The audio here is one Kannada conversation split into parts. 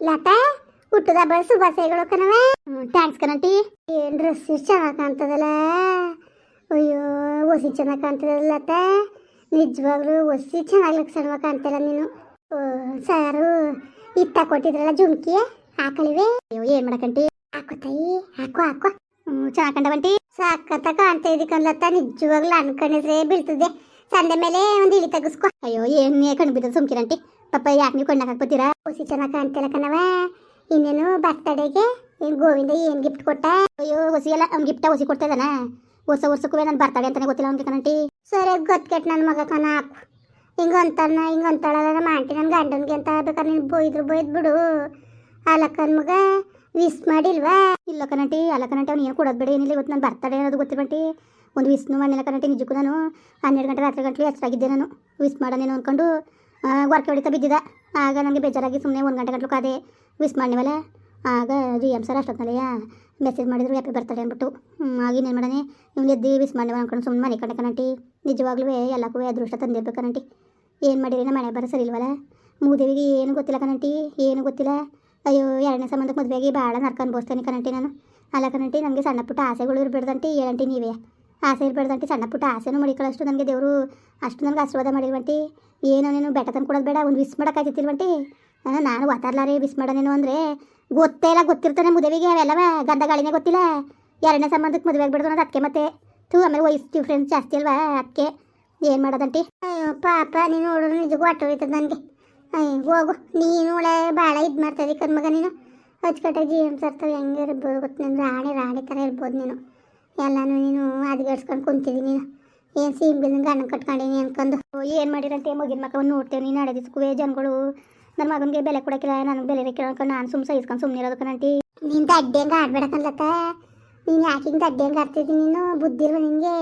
ಲತಾ, ಹುಟ್ಟದ ಹಬ್ಬ ಶುಭಾಶಯಗಳು ಕಣವ ಥ್ಯಾಂಕ್ಸ್ ಕನಟಿ ಏನ್ ಡ್ರೆಸ್ ಚೆನ್ನಾಗಿ ಕಾಣ್ತದಲ್ಲ. ಅಯ್ಯೋ, ಒಸಿ ಚೆನ್ನಾಗಿ ಕಾಣ್ತದಲ್ಲ ಲತಾ. ನಿಜವಾಗ್ಲೂ ಒಸಿ ಚೆನ್ನಾಗಿ ಲಕ್ಷಣ ಕಾಣ್ತಲ್ಲ ನೀನು. ಸಾರು ಇತ್ತ ಕೊಟ್ಟಿದ್ರಲ್ಲ ಜುಮ್ಕಿ. ಹಾಕಳಿವೆ. ಅಯ್ಯೋ, ಏನ್ ಮಾಡಕಂಟಿ? ಹಾಕೋತಾಯಿ ಹಾಕೋ ಹಾಕೋ. ಚೆನ್ನಾಗ್ ಕಂಡವಂಟಿ. ಸಾಕತ್ತ ಕಾಣ್ತಾ ಇದಕ್ಕಂದ್ಲತ್ತ ನಿಜವಾಗ್ಲೂ ಅನ್ಕೊಂಡಿದ್ರೆ ಬೀಳ್ತದೆ. ಸಂದೆ ಮೇಲೆ ಒಂದು ಇಳಿ ತೆಗಿಸ್ಕೊ ಅಯ್ಯೋ ಏನೇ ಕಣ್ಣು ಬಿದ್ದದ ಸುಮ್ಕಿರಂಟಿ ಪಾಪ ಯಾಕೆ ನೀವು ಕಣ್ಣಾಗ ಹಾಕ್ಬೋತೀರಾ ಹೊಸಿ ಚೆನ್ನಾಗಿ ಕಾಣ್ತಿಲ್ಲ ಕಣವ ಇನ್ನೇನು ಬರ್ತಡೆಗೆ ಗೋವಿಂದ ಏನು ಗಿಫ್ಟ್ ಕೊಟ್ಟ? ಅಯ್ಯೋ ಹೊಸಿ ಎಲ್ಲ ಅವ್ನು ಗಿಫ್ಟ ಹೊಸಿ ಕೊಡ್ತಾ ಹೊಸ ವರ್ಷ ವರ್ಷಕ್ಕೂ ನಾನು ಬರ್ತಡೆ ಅಂತಾನೆ ಗೊತ್ತಿಲ್ಲ ಅವ್ನಿಗೆ ಕಣಂಟಿ ಸರಿ ಗೊತ್ಕೆಟ್ ನನ್ನ ಮಗ ಕಣ ಹಾಕು. ಹಿಂಗ ಅಂತಾನ, ಹಿಂಗೆ ನಮ್ಮ ಆಂಟಿ ನನ್ನ ಗಂಡನ್ಗೆ ಅಂತ ಬೇಕಾದ್ರೆ ನೀನು ಬೊಯ್ದ್ರು ಬೊಯ್ದು ಬಿಡು. ಅಲಕ್ಕನ ಮಗ ವಿಸ್ ಮಾಡಿಲ್ವಾ? ಇಲ್ಲ ಕಣಂಟಿ ಅಲ್ಲ ಕಣಂಟಿ ಅವ್ನು ಏನು ಕೊಡೋದು ಬಿಡಿ, ಏನಿಲ್ಲ ಇವತ್ತು ನಾನು ಬರ್ತಡೆ ಅನ್ನೋದು ಗೊತ್ತಿರ್ಬಂಟಿ ಒಂದು ವಿಸ್ನು ಮಾಡಿಲ್ಲ ಕರೆಂಟಿ ನಿಜಕ್ಕೂ ನಾನು. ಹನ್ನೆರಡು ಗಂಟೆ, ರಾತ್ರಿ ಗಂಟೆ ಎಚ್ಚರಾಗಿದ್ದೆ ನಾನು. ವಿಸ್ ಮಾಡೋನೇನು ಅಂದ್ಕೊಂಡು ವರ್ಕ್ ಹೊಡಿತಾ ಬಿದ್ದಿದ್ದ. ಆಗ ನನಗೆ ಬೇಜಾರಾಗಿ ಸುಮ್ಮನೆ ಒಂದು ಗಂಟೆ ಗಂಟಲು ಕಾದೆ ವಿಸ್ ಮೇಲೆ ಆಗ ಜಿ ಎಂ ಸರ್ ಅಷ್ಟೊತ್ತಲ್ಲಯ್ಯ ಮೆಸೇಜ್ ಮಾಡಿದ್ರು ಯಾಕೆ ಬರ್ತಾರೆ ಅಂದ್ಬಿಟ್ಟು. ಆಗಿನ ಆಗ ಇನ್ನೇನು ನಿಮ್ಗೆ ಎದ್ದು ವಿಸ್ ಮಾಡಿವ ಅಂದ್ಕೊಂಡು ಸುಮ್ಮನೆ ಮನೆ ಕಡೆ ಕಣಂಟಿ. ನಿಜವಾಗ್ಲೂ ಎಲ್ಲಕ್ಕೂ ಅದೃಷ್ಟ ತಂದಿರ್ಬೇಕು ಕಣಂಟಿ. ಏನು ಮಾಡಿರಿ? ನಮ್ಮ ಮನೆ ಬರೋ ಸರಿ ಇಲ್ವಲ್ಲ ಮೂದೇವಿಗೆ ಏನು ಗೊತ್ತಿಲ್ಲ ಕಣಂಟಿ. ಏನು ಗೊತ್ತಿಲ್ಲ. ಅಯ್ಯೋ, ಎರಡನೇ ಸಂಬಂಧಕ್ಕೆ ಮದುವೆಗೆ ಭಾಳ ನರ್ಕ ಅನ್ಬೋಸ್ತೇನೆ ಕಣಂಟಿ ನಾನು. ಅಲ್ಲ ಕಣಂಟಿ ನನಗೆ ಸಣ್ಣ ಪುಟ್ಟ ಆಸೆಗಳು ಇರಬೇಡ್ದಂಟಿ ಏನಂಟಿ ನೀವೇ. ಆಸೆ ಇರಬೇಡ್ದಂಟಿ ಸಣ್ಣ ಪುಟ್ಟ ಆಸೆನೂ ಮಡಿಕೊಳ್ಳಷ್ಟು ನನಗೆ ದೇವರು ಅಷ್ಟು ನನಗೆ ಆಶೀರ್ವಾದ ಮಾಡಿಲ್ವಂಟಿ. ಏನೋ ನೀನು ಬೆಟ್ಟ ತಂದು ಕೊಡೋದು ಬೇಡ, ಒಂದು ವಿಸ್ ಮಾಡೋಕ್ಕಾಗ್ತಿಲ್ವಂಟಿ ನಾನು ವಾತಾರ್ಲಾರೆ ವಿಸ್ ಮಾಡೋನೇನು ಅಂದರೆ. ಗೊತ್ತೇ ಇಲ್ಲ, ಗೊತ್ತಿರ್ತಾನೆ ಮದುವೆಗೆ, ಅವೆಲ್ಲವ ಗಂಧ ಗಾಳಿನೇ ಗೊತ್ತಿಲ್ಲ. ಎರಡನೇ ಸಂಬಂಧಕ್ಕೆ ಮದುವೆ ಆಗ್ಬಿಡ್ದು ಅನ್ನೋದು ಅದಕ್ಕೆ ಮತ್ತೆ. ತೂ ಆಮೇಲೆ ವಯಸ್ಸು ಡಿಫ್ರೆನ್ಸ್ ಜಾಸ್ತಿ ಅಲ್ವಾ ಅದಕ್ಕೆ ಏನು ಮಾಡೋದಂಟಿ ಅಯ್ಯೋ, ಪಾಪ, ನೀನು ನೋಡಿದ್ರು ನಿಜಕ್ಕೂ ಹೊಟ್ಟೆ ಹೋಯ್ತದ ನನಗೆ. ಹೋಗು, ನೀನು ಒಳ್ಳೆ ಭಾಳ ಇದು ಮಾಡ್ತಾಯಿದ್ದಿ ಕಣ್ಮಗ ನೀನು. ಅಚ್ಚುಕಟ್ಟಾಗಿ ಜೀವನ ತರ್ತವೆ ಹೆಂಗೆ ಇರ್ಬೋದು ಗೊತ್ತು, ನೀನು ರಾಣಿ ರಾಣಿ ಥರ ಇರ್ಬೋದು ನೀನು. ಎಲ್ಲನೂ ನೀನು ಅದ್ಗಡ್ಸ್ಕೊಂಡು ಕುಂತಿದ್ದೀನಿ ನೀನು. ಏನು ಸೀಮ್ ಬಿಲ್ ಗಂಡ ಕಟ್ಕೊಂಡೀನಿ ಅನ್ಕೊಂಡು ಏನು ಮಾಡಿರಂತೆ ಮಗಿನ ಮಕ್ಕವನ್ನು ನೋಡ್ತೇವೆ ನೀನು ಸ್ಕೂಲೇ ಜನಗಳು ನನ್ನ ಮಗನಿಗೆ ಬೆಲೆ ಕೊಡೋಕ್ಕಿಲ್ಲ, ನನಗೆ ಬೆಲೆ ಅನ್ಕೊಂಡು ನಾನು ಸುಮ್ಮ ಸಹಿಸ್ಕೊಂಡು ಸುಮ್ಮನೆ ಇರೋದಕ್ಕೆ ಕಣಂಟಿ ನೀನು ದಡ್ಡಿ ಹಂಗೆ ಆಡ್ಬೇಡ ಕನ್ಲತ್ತ ನೀನು ಯಾಕೆ ಹಿಂಗೆ ದಡ್ಡಿ ಹಂಗೆ ಆಡ್ತಿದ್ದಿ ನೀನು? ಬುದ್ಧಿ ಇಲ್ವ ನಿನಗೆ?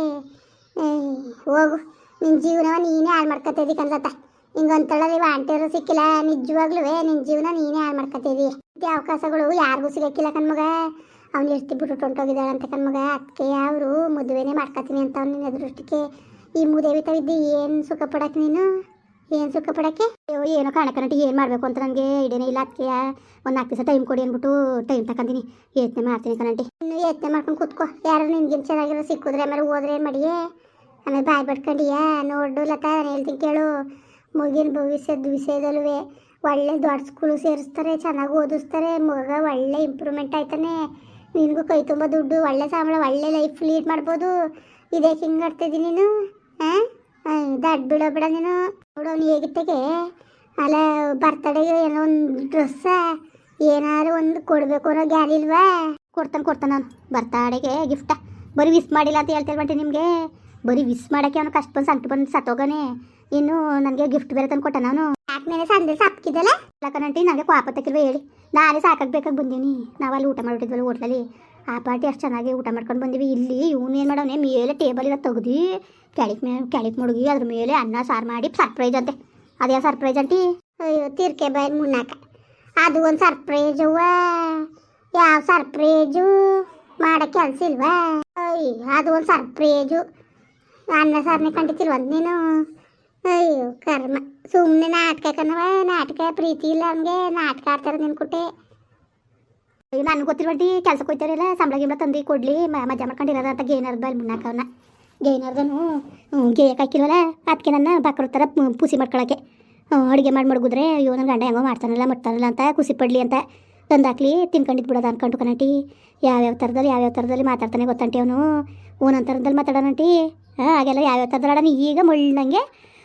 ಹೋಗು. ನಿನ್ನ ಜೀವನವ ನೀನೇ ಹಾಳು ಮಾಡ್ಕೊತಿದ್ದಿ ಕನ್ಲತ್ತ ಹಿಂಗೆ ಅಂತಳಲ್ಲ ಇವ ಆಂಟಿಯರು ಸಿಕ್ಕಿಲ್ಲ ನಿಜವಾಗ್ಲೂ ನಿನ್ನ ಜೀವನ ನೀನೇ ಹಾಳು ಮಾಡ್ಕೊತಿದ್ದಿ ಅವಕಾಶಗಳು ಯಾರಿಗೂ ಸಿಗಕ್ಕಿಲ್ಲ ಕಣ್ಮಗ ಅವ್ನು ಎಷ್ಟು ಬಿಟ್ಟು ಹೊಂಟೋಗಿದ್ದಾಳೆ ಅಂತ ಕಣ್ಮಗ ಅದಕ್ಕೆ ಅವರು ಮದುವೆನೇ ಮಾಡ್ಕೊತೀನಿ ಅಂತ ಅವ್ನು ನಿನ್ನ ಅದೃಷ್ಟಕ್ಕೆ ಈ ಮುದೇವಿ ತವಿದ್ದಿ ಏನು ಸುಖ ಪಡಕ್ಕೆ ನೀನು? ಏನು ಸುಖ ಪಡಕ್ಕೆ? ಅಯ್ಯೋ, ಏನೋ ಕಾಣಕನಟಿ ಏನು ಮಾಡಬೇಕು ಅಂತ ನನಗೆ ಇಡೇನೇ ಇಲ್ಲ. ಅದಕ್ಕೆ ಒಂದು ನಾಲ್ಕು ದಿವಸ ಟೈಮ್ ಕೊಡಿ ಅಂದ್ಬಿಟ್ಟು ಟೈಮ್ ತಗೊಂತೀನಿ ಯೋಚನೆ ಮಾಡ್ತೀನಿ ಕಣಂಟಿ ಇನ್ನು ಯೋಚನೆ ಮಾಡ್ಕೊಂಡು ಕೂತ್ಕೋ. ಯಾರು ನಿನ್ಗೆ ಚೆನ್ನಾಗಿರೋ ಸಿಕ್ಕಿದ್ರೆ ಆಮೇಲೆ ಹೋದ್ರೆ ಏನು ಮಾಡಿಯೇ. ಆಮೇಲೆ ಬಾಯ್ ಬಿಟ್ಕೊಂಡಿಯಾ ನೋಡು ಲತಾ, ನಾನು ಹೇಳ್ತೀನಿ ಕೇಳು. ಮಗಿನ ಭವಿಷ್ಯದ ವಿಷಯದಲ್ಲೂ ಒಳ್ಳೆ ದೊಡ್ಡ ಸ್ಕೂಲ್ ಸೇರಿಸ್ತಾರೆ, ಚೆನ್ನಾಗಿ ಓದಿಸ್ತಾರೆ. ಮಗ ಒಳ್ಳೆ ಇಂಪ್ರೂವ್ಮೆಂಟ್ ಆಯ್ತಾನೆ. ನಿನಗೂ ಕೈ ತುಂಬ ದುಡ್ಡು, ಒಳ್ಳೆ ಸಂಬಳ ಒಳ್ಳೆ ಲೈಫ್ ಲೀಡ್ ಮಾಡ್ಬೋದು. ಇದೇ ಹಿಂಗೆ ಆಡ್ತಿದ್ದೀನಿ ನೀನು? ಹಾಂ ದಡ್ ಬಿಡೋ ಬಿಡ ನೀನು. ನೋಡು, ಅವ್ನು ಹೇಗಿತ್ತಗೆ ಅಲ್ಲ ಬರ್ತಡೆಗೆ ಏನೋ ಒಂದು ಡ್ರೆಸ್ಸ ಏನಾದ್ರು ಒಂದು ಕೊಡಬೇಕು ಅನ್ನೋ ಗ್ಯಾರಿ ಇಲ್ವಾ? ಕೊಡ್ತಾನೆ ಕೊಡ್ತಾನೆ ನಾನು ಬರ್ತಡೆಗೆ ಗಿಫ್ಟ ಬರೀ ವಿಸ್ ಮಾಡಿಲ್ಲ ಅಂತ ಹೇಳ್ತಿಲ್ವಂಟಿ ನಿಮಗೆ? ಬರೀ ವಿಸ್ ಮಾಡೋಕ್ಕೆ ಅವನು ಕಷ್ಟ ಬಂದು ಸಂಕಟ ಬಂದು ಸತ್ತೋಗನೆ. ಇನ್ನು ನನಗೆ ಗಿಫ್ಟ್ ಬೇರೆ ತಂದು ಕೊಟ್ಟ ನಾನು ಯಾಕೆ ಸಂದೇಶ ಹಾಕಿದ್ದಲ್ಲ ನನಗೆ ಪಾಪತ್ತಕ್ಕಿಲ್ವ ಹೇಳಿ. ನಾನೇ ಸಾಕಾಗಿ ಬೇಕಾಗಿ ಬಂದೀನಿ ನಾವಲ್ಲಿ ಊಟ ಮಾಡಿಬಿಟ್ಟಿದ್ವಲ್ಲ ಹೋಟ್ಲಲ್ಲಿ. ಆ ಪಾರ್ಟಿ ಅಷ್ಟು ಚೆನ್ನಾಗಿ ಊಟ ಮಾಡ್ಕೊಂಡು ಬಂದೀವಿ. ಇಲ್ಲಿ ಇವನು ಏನು ಮಾಡೋನೆ ಮೇಲೆ ಟೇಬಲ್ ಇರೋ ತೆಗ್ದು ಕೆಳಗೆ ಮೇ ಕೆಳಗೆ ಮುಡುಗಿ ಅದ್ರ ಮೇಲೆ ಅನ್ನ, ಸಾರು ಮಾಡಿ ಸರ್ಪ್ರೈಸ್ ಅಂತೆ. ಅದೇ ಸರ್ಪ್ರೈಸ್ ಅಂಟಿ? ಅಯ್ಯೋ, ತಿರ್ಕೆ ಬಾಯ್ ಮುನ್ನಾಕ ಅದು ಒಂದು ಸರ್ಪ್ರೈಸ್ ಅವ್ವ. ಯಾವ ಸರ್ಪ್ರೈಜು ಮಾಡೋ ಕೆಲಸ ಇಲ್ವಾ? ಅಯ್ಯ ಅದು ಒಂದು ಸರ್ಪ್ರೈಜು ಅನ್ನ, ಸಾರನೆ ಕಂಡಿತಿಲ್ವಂತ ನೀನು? ಅಯ್ಯೋ, ಕರ್ಮ. ಸುಮ್ಮನೆ ನಾಟಕ ಕಣವ ನಾಟಕ, ಪ್ರೀತಿ ಇಲ್ಲ ನಮಗೆ. ನಾಟಕ ಆಡ್ತಾರೆ ನಿನ್ ನಾನು ಅಯ್ಯೋ, ನನಗೆ ಗೊತ್ತಿಲ್ವಟ್ಟಿ ಕೆಲ್ಸಕ್ಕೆ ಹೋಗ್ತಾರಲ್ಲ ಸಂಬಳ ಗಿಂಬಳ ತಂದು ಕೊಡ್ಲಿ ಮಜಾ ಮಾಡ್ಕೊಂಡಿರೋದ ಅಂತ ಗೇನರ್ದ ಅಲ್ಲಿ ಮುನ್ನಾಕ ಅವನ್ನ ಗೇನರ್ದನು ಗೇಯಕ್ಕೆ ಹಾಕಿಲ್ವಲ್ಲ ಅದಕ್ಕೆ ನನ್ನ ಬಕ್ರ ಥರ ಪುಸಿ ಮಾಡ್ಕೊಳಕ್ಕೆ. ಅಡುಗೆ ಮಾಡಿ ಮಡಗಿದ್ರೆ, ಅಯ್ಯೋ ನನ್ನ ಗಂಡ ಹೆಂಗೋ ಮಾಡ್ತಾನಲ್ಲ ಮಾಡ್ತಾನಲ್ಲ ಅಂತ ಖುಷಿ ಪಡಲಿ ಅಂತ. ತಂದಾಕ್ಲಿ ತಿನ್ಕೊಂಡಿದ್ದು ಬಿಡೋದು ಅನ್ಕೊಂಡು ಕಣಟಿ ಯಾವ್ಯಾವ ಥರದಲ್ಲಿ ಯಾವ್ಯಾವ ಥರದಲ್ಲಿ ಮಾತಾಡ್ತಾನೆ ಗೊತ್ತಂಟಿ ಅವನು. ಒಂದೊಂದು ಥರದಲ್ಲಿ ಮಾತಾಡೋಣಂಟಿ ಹಾಂ ಹಾಗೆಲ್ಲ ಯಾವ್ಯಾವ ಥರದಲ್ಲಿ ಈಗ ಮುಳ್ಳಂಗೆ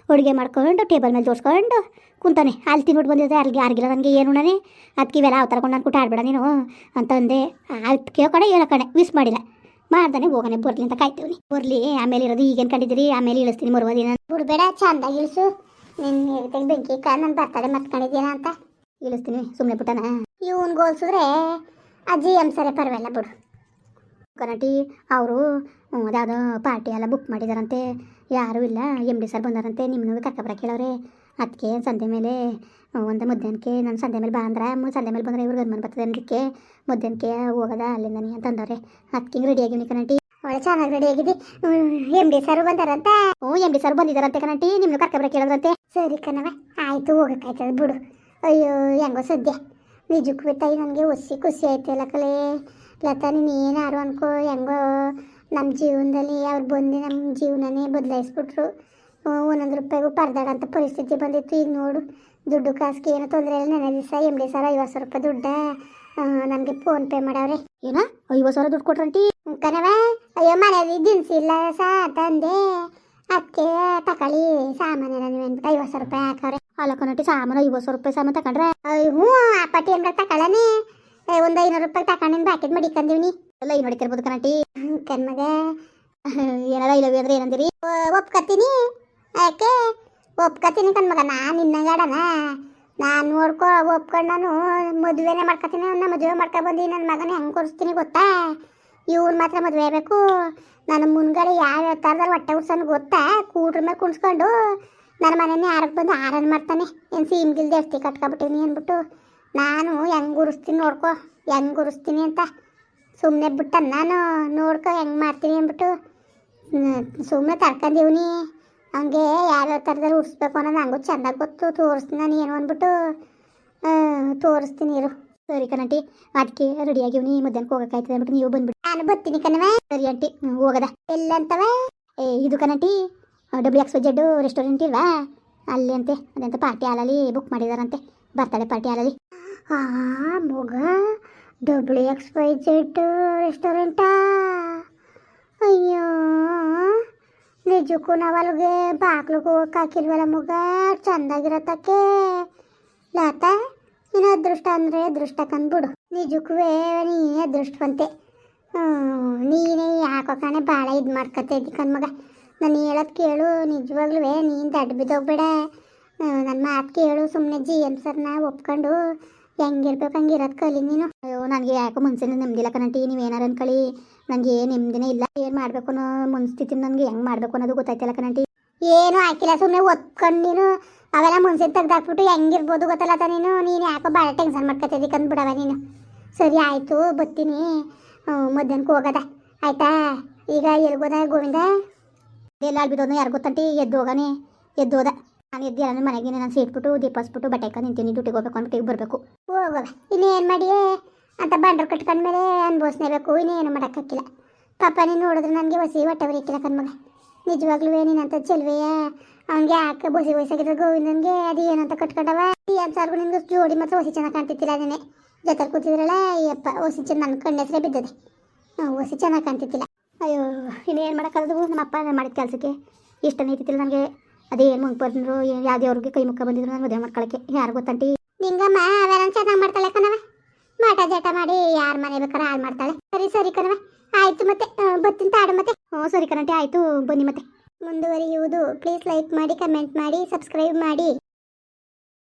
ಅಡುಗೆ ಮಾಡ್ಕೊಂಡು ಟೇಬಲ್ ಮೇಲೆ ಜೋಡಿಸ್ಕೊಂಡು ಕುಂತಾನೆ. ಅಲ್ಲಿ ತಿನ್ಬಿಟ್ಟು ಬಂದಿದ್ದೆ ಅಲ್ಲಿಗೆ ಯಾರಿಗಿಲ್ಲ ನನಗೆ ಏನು ಉಣ್ಣನೆ ಅದಕ್ಕೆ ಇವೆಲ್ಲ ಅವ್ ತರ್ಕೊಂಡು ನಾನು ಕುಟ್ಟ ಆಡ್ಬೇಡ ನೀನು ಅಂತಂದೆ. ಆಯ್ತು ಕಡೆ ಏನೋ ಕಣೆ ವಿಸ್ ಮಾಡಿಲ್ಲ. ಮಾಡ್ದಾನೆ ಹೋಗನೆ ಬರ್ಲಿ ಅಂತ ಕಾಯ್ತೀವಿ ಬರ್ಲಿ ಆಮೇಲೆ ಇರೋದು ಈಗೇನು ಕಂಡಿದ್ದೀರಿ? ಆಮೇಲೆ ಇಳಿಸ್ತೀನಿ ಮರುವಾದಿನ ಬಿಡ್ಬೇಡ ಚಂದಾಗಿ ಇಳಿಸು. ನಿನ್ನ ಬೆಂಕಿ ಕ ನಾನು ಮತ್ತೆ ಮತ್ಕೊಂಡಿದ್ದೀನ ಅಂತ. ಇಳಿಸ್ತೀನಿ ಸುಮ್ಮನೆ ಬಿಟ್ಟನ ಇವನ್ ಗೋಲ್ಸಿದ್ರೆ ಅಜ್ಜಿ ಎಂ ಸರಿ ಪರವಾಗಿಲ್ಲ ಬಿಡು. ಕನಟಿ ಅವರು ಅದಾದ ಪಾರ್ಟಿ ಎಲ್ಲ ಬುಕ್ ಮಾಡಿದಾರಂತೆ. ಯಾರೂ ಇಲ್ಲ. ಎಂ ಡಿ ಸರ್ ಬಂದಾರಂತೆ. ನಿಮ್ಮನ್ನು ಕರ್ಕೊಬರಕ್ಕೆ ಹೇಳವ್ರೆ. ಅದಕ್ಕೆ ಸಂಜೆ ಮೇಲೆ ಒಂದು ಮಧ್ಯಾಹ್ನಕ್ಕೆ ನಾನು ಸಂಜೆ ಮೇಲೆ ಬಾ ಅಂದ್ರೆ ಮು ಸಂತೆ ಮೇಲೆ ಬಂದ್ರೆ ಇವ್ರು ಗರ್ಮನ್ ಬರ್ತದೆ ಅನ್ಲಿಕ್ಕೆ. ಮಧ್ಯಾಹ್ನಕ್ಕೆ ಹೋಗೋದ ಅಲ್ಲಿಂದ ನೀ ಅಂತಂದವ್ರೆ ಅದಕ್ಕೆ ಹಿಂಗೆ ರೆಡಿ ಆಗಿನಿ ಕನಟಿ ಒಳ್ಳೆ ಚೆನ್ನಾಗಿ ರೆಡಿ ಆಗಿದ್ದಿ ಎಂ ಡಿ ಸರ್ ಬಂದಾರಂತ? ಓ ಎಂ ಡಿ ಸರ್ ಬಂದಿದ್ದಾರಂತೆ ಕನಟಿ ನಿಮ್ಮನ್ನು ಕರ್ಕೊಬರಕ್ಕೆ ಹೇಳೋದ್ರಂತೆ. ಸರಿ ಕಣವ ಆಯಿತು ಹೋಗಕ್ಕಾಯ್ತದ ಬಿಡು. ಅಯ್ಯೋ ಹೆಂಗೋ ಸದ್ಯ. ನಿಜಕ್ಕೂ ತಾಯಿ ನನಗೆ ಒಸಿ ಖುಷಿ ಆಯ್ತಲ್ಲ ಕಲೆ ಲತಾ ನೀನು ಏನಾರು ಅನ್ಕೋ ಹೆಂಗೋ. ನಮ್ಮ ಜೀವನದಲ್ಲಿ ಅವ್ರು ಬಂದು ನಮ್ಮ ಜೀವನನೇ ಬದಲಾಯಿಸ್ಬಿಟ್ರು. ಒಂದೊಂದು ರೂಪಾಯಿಗೂ ಪರ್ದಾಡಂಥ ಪರಿಸ್ಥಿತಿ ಬಂದಿತ್ತು. ಈಗ ನೋಡು, ದುಡ್ಡು ಕಾಸಿಗೆ ಏನೋ ತೊಂದರೆ ಇಲ್ಲ. ನೆನೆ ದಿವಸ ಎಂ ಡಿ ಸರ್ ಐವತ್ತು ಸಾವಿರ ರೂಪಾಯಿ ದುಡ್ಡ ನನಗೆ ಫೋನ್ ಪೇ ಮಾಡವ್ರೆ. ಏನ, ಐವತ್ತು ಸಾವಿರ ದುಡ್ಡು ಕೊಟ್ರಂಟಿ? ಕನವ ಅಯ್ಯೋ, ಮನೆಯಲ್ಲಿ ದಿನಸಿ ಇಲ್ಲ ಸಾ, ತಂದೆ. ಅದಕ್ಕೆ ತಕೊಳ್ಳಿ ಸಾಮಾನು ನೀವು ಅಂದ್ಬಿಟ್ಟು ಐವತ್ತು ಸಾವಿರ ರೂಪಾಯಿ ಹಾಕವ್ರೆ. ಅಲ್ಲ ಕಣಟಿ ಸಾಮಾನು ಐವತ್ತು ಸಾವಿರ ರೂಪಾಯಿ ಸಾಮಾನು ತಗೊಂಡ್ರೆ ಹ್ಞೂ, ಆ ಪಟ್ಟಿ ಏನ್ರ ತಕೊಳ್ಳನೆ ಒಂದು ಐನೂರು ರೂಪಾಯಿ ತಗೊಂಡಿನ ಬಾಕಿದ್ ಮಡಿಕಂದೀವಿ ಎಲ್ಲ ಐನು ಹೊಡಿತಿರ್ಬೋದು ಕಣಟಿ ಕಣ್ಮಗ ಏನಾರ ಇಲ್ಲವಿ ಅಂದ್ರೆ ಏನಂದಿರಿ? ಒಪ್ಕತ್ತೀನಿ. ಯಾಕೆ? ಒಪ್ಕತ್ತೀನಿ ಕಣ್ಮಗ ನಾನು ನಿನ್ನಗಾಡನ ನಾನು ನೋಡ್ಕೊ ಒಪ್ಕೊಂಡು ನಾನು ಮದುವೆನೇ ಮಾಡ್ಕೊತೀನಿ ಅವನ್ನ ಮದುವೆ ಮಾಡ್ಕೊ ಬಂದು ನನ್ನ ಮಗನ ಹೆಂಗೆ ಕೊಡಿಸ್ತೀನಿ ಗೊತ್ತಾ? ಇವ್ನು ಮಾತ್ರ ಮದುವೆ ಆಗಬೇಕು. ನನ್ನ ಮುನ್ಗಡೆ ಯಾವ ಥರದಲ್ಲಿ ಹೊಟ್ಟೆ ಉಡ್ಸೋನು ಗೊತ್ತಾ? ಕೂಡ್ರ ಮೇಲೆ ಕುಣಿಸ್ಕೊಂಡು ನನ್ನ ಮನೇನೆ ಯಾರಿಗೆ ಬಂದು ಆರನ್ ಮಾಡ್ತಾನೆ. ಏನು ಸೀಮ್ಗಿಲ್ದೆ ಎಷ್ಟಿ ಕಟ್ಕೊಬಿಟ್ಟಿನಿ ಅಂದ್ಬಿಟ್ಟು. ನಾನು ಹೆಂಗೆ ಉರಿಸ್ತೀನಿ ನೋಡ್ಕೋ, ಹೆಂಗೆ ಉರಿಸ್ತೀನಿ ಅಂತ. ಸುಮ್ಮನೆ ಬಿಟ್ಟ ನಾನು ನೋಡ್ಕೊ ಹೆಂಗೆ ಮಾಡ್ತೀನಿ ಅಂದ್ಬಿಟ್ಟು ಸುಮ್ಮನೆ ತಡ್ಕೊಂಡಿವ್ನಿ ಹಂಗೆ ಯಾವ್ಯಾವ ಥರದಲ್ಲಿ ಉಡಿಸ್ಬೇಕು ಅನ್ನೋದು ಹಂಗೂ ಚೆಂದಾಗಿ ಗೊತ್ತು. ತೋರಿಸ್ತೀನಿ ನಾನು ಏನು ಅಂದ್ಬಿಟ್ಟು ತೋರಿಸ್ತೀನಿ ಇರು. ಸರಿ ಕಣಂಟಿ ಅದಕ್ಕೆ ರೆಡಿಯಾಗಿವ್ನಿ ಮಧ್ಯಾಹ್ನಕ್ಕೆ ಹೋಗಕ್ಕಾಯ್ತದೆ ಅಂದ್ಬಿಟ್ಟು ನೀವು ಬಂದ್ಬಿಟ್ಟು ನಾನು ಬರ್ತೀನಿ ಕಣವೆ ಸರಿ ಆಂಟಿ ಹೋಗದ. ಎಲ್ಲಂತವೆ? ಏ, ಇದು ಕಣಂಟಿ ಡಬ್ಲ್ಯೂ ಎಕ್ಸ್ ಜೆಡ್ ರೆಸ್ಟೋರೆಂಟ್ ಇಲ್ವಾ? ಅಲ್ಲಿ ಅಂತೆ, ಅದಂತ ಪಾರ್ಟಿ ಹಾಲಲ್ಲಿ ಬುಕ್ ಮಾಡಿದಾರಂತೆ. ಬರ್ತಡೆ ಪಾರ್ಟಿ ಹಾಲಲ್ಲಿ ಆ, ಮಗ. ಡಬ್ಲ್ಯೂ ಎಕ್ಸ್ ವೈ ಜೆಡ್ ರೆಸ್ಟೋರೆಂಟಾ ಅಯ್ಯೋ, ನಿಜಕ್ಕೂ ನಾವು ಅಲ್ಲಿಗೆ ಬಾಗ್ಲಿಗೆ ಹೋಗಕ್ಕೆ ಹಾಕಿಲ್ವಲ್ಲ ಮಗ? ಚಂದಾಗಿರತ್ತಕ್ಕೆ. ಲಾತ ನೀನು ಅದೃಷ್ಟ ಅಂದರೆ ಅದೃಷ್ಟ ಕಂದ್ಬಿಡು. ನಿಜಕ್ಕೂ ನೀನೇ ಅದೃಷ್ಟವಂತೆ. ನೀನೇ ಯಾಕೋ ಕಣೆ ಭಾಳ ಇದು ಮಾಡ್ಕೊತ ಇದ್ದಿ ಕಣ್ಮಗ ನಾನು ಹೇಳೋದು ಕೇಳು ನಿಜವಾಗ್ಲೂ ನೀನು ದಡ್ಡ ಬಿದ್ದೋಗ್ಬೇಡ. ನನ್ನ ಮಾತು ಕೇಳು ಸುಮ್ಮನೆ ಜಿ ಎಂ ಸರ್ನ ಒಪ್ಕೊಂಡು ಹೆಂಗಿರ್ಬೇಕು ಹಂಗೆ ಇರೋದು ಕಲಿ ನೀನು. ಅಯ್ಯೋ, ನನಗೆ ಯಾಕೋ ಮನ್ಸಿನ ನೆಮ್ಮದಿಲ್ಲ ಕಣಂಟಿ ನೀವು ಏನಾರು ಅನ್ಕೊಳ್ಳಿ ನನಗೆ ನೆಮ್ಮದಿನೇ ಇಲ್ಲ. ಏನು ಮಾಡಬೇಕು ಅನ್ನೋ ಮನಸ್ಥಿತಿ ನನಗೆ ಹೆಂಗೆ ಮಾಡಬೇಕು ಅನ್ನೋದು ಗೊತ್ತಾಯ್ತಲ್ಲ ಕಣಂಟಿ ಏನು ಹಾಕಿಲ್ಲ ಸುಮ್ಮನೆ ಒತ್ಕೊಂಡು ನೀನು. ಅವೆಲ್ಲ ಮನ್ಸಿನ ತೆಗ್ದಾಕ್ಬಿಟ್ಟು ಹೆಂಗಿರ್ಬೋದು ಗೊತ್ತಲ್ಲ ತ ನೀನು. ನೀನು ಯಾಕೋ ಭಾಳ ಟೆನ್ಷನ್ ಮಾಡ್ಕೊತಿದ್ದಿ ಅಂದ್ಬಿಡವ ನೀನು. ಸರಿ ಆಯಿತು, ಬರ್ತೀನಿ. ಮಧ್ಯಾಹ್ನಕ್ಕೆ ಹೋಗದ. ಆಯ್ತಾ? ಈಗ ಎಲ್ಗೋದ ಗೋವಿಂದ? ಎಲ್ಲ ಬಿದ್ದೋದ ಯಾರು ಗೊತ್ತಂಟಿ? ಎದ್ದು ಹೋದ ನಾನು ಎದ್ದು ಎಲ್ಲ ಮನೆಗೆ ನಾನು ಸೇಟ್ಬಿಟ್ಟು ದೀಪಾಸ್ಬಿಟ್ಟು ಬಟ್ಟೆ ಹಾಕೊಂಡು ನಿಂತೀನಿ. ಡ್ಯೂಟಿಗೆ ಹೋಗ್ಬೇಕು ಅಂದ್ಬಿಟ್ಟು ಈಗ ಬರಬೇಕು. ಹೋಗವ ಇನ್ನೇನು ಮಾಡಿ ಅಂತ ಬಂಡ್ರು ಕಟ್ಕೊಂಡ್ಮೇಲೆ ಅನ್ಭವಿಸ್ನೇಬೇಕು ಇನ್ನೇನು ಮಾಡೋಕ್ಕಾಗಿಲ್ಲ ಪಾಪ ನೀನು ನೋಡಿದ್ರೆ ನನಗೆ ಹೊಸಿ ಹೊಟ್ಟೆ ಬರೀಕಿಲ್ಲ ಕಣ್ಮಗ ನಿಜವಾಗ್ಲೂ ನೀನಂತ ಚೆಲ್ವೇ ಅವ್ನಿಗೆ ಯಾಕೆ ಬಸಿ ವಯಸ್ಸಾಗಿರೋ ಗೋವಿಂದನ್ಗೆ? ಅದು ಏನಂತ ಕಟ್ಕೊಂಡವ? ಏನು ಸಾರ್ಗು ನಿನ್ಗೆ ಜೋಡಿ ಮಾತ್ರ ಹೊಸಿ ಚೆನ್ನಾಗಿ ಕಾಣ್ತಿತ್ತಿಲ್ಲ ಅದನ್ನೇ. ಜೊತೆ ಕೂತಿದ್ರಲ್ಲ ಅಯ್ಯಪ್ಪ ಹೊಸಿ ಚೆನ್ನ ನನ್ನ ಕಣ್ಣೆಸರೇ ಬಿದ್ದದೆ. ಹೊಸಿ ಚೆನ್ನಾಗಿ ಕಾಣ್ತಿತ್ತಿಲ್ಲ ಅಯ್ಯೋ ಇನ್ನೇನು ಮಾಡೋಕ್ಕಾಗದು ನಮ್ಮ ಅಪ್ಪ ನಾನು ಮಾಡಿದ ಕೆಲಸಕ್ಕೆ. ಇಷ್ಟ ನೀತಿತ್ತಿಲ್ಲ ನನಗೆ. ಅದೇ ಏನು ಮುಂಗೆ ಬಂದರು ಯಾವುದೇ ಅವ್ರಿಗೆ ಕೈ ಮುಖ ಬಂದಿದ್ರು ನಾನು ಮದುವೆ ಮಾಡ್ಕೊಳಕ್ಕೆ. ಯಾರು ಗೊತ್ತಂಟಿ? ನಿಂಗಮ್ಮ ಅವೆಲ್ಲ ಚೆನ್ನಾಗಿ ಮಾಡ್ತಾಳೆ ಕಣವ ಮಾಟ ಜಾಟ ಮಾಡಿ ಯಾರ ಮನೆ ಬೇಕಾದ್ರೆ ಹಾಳು ಮಾಡ್ತಾಳೆ. ಸರಿ ಸರಿ ಕಣವ ಆಯ್ತು ಮತ್ತೆ ಬತ್ತಿಂತ ತಾಡು ಮತ್ತೆ. ಹ್ಞೂ ಸರಿ ಕಣಂಟಿ ಆಯಿತು ಬನ್ನಿ ಮತ್ತೆ. ಮುಂದುವರಿಯುವುದು. ಪ್ಲೀಸ್ ಲೈಕ್ ಮಾಡಿ ಕಮೆಂಟ್ ಮಾಡಿ ಸಬ್ಸ್ಕ್ರೈಬ್ ಮಾಡಿ.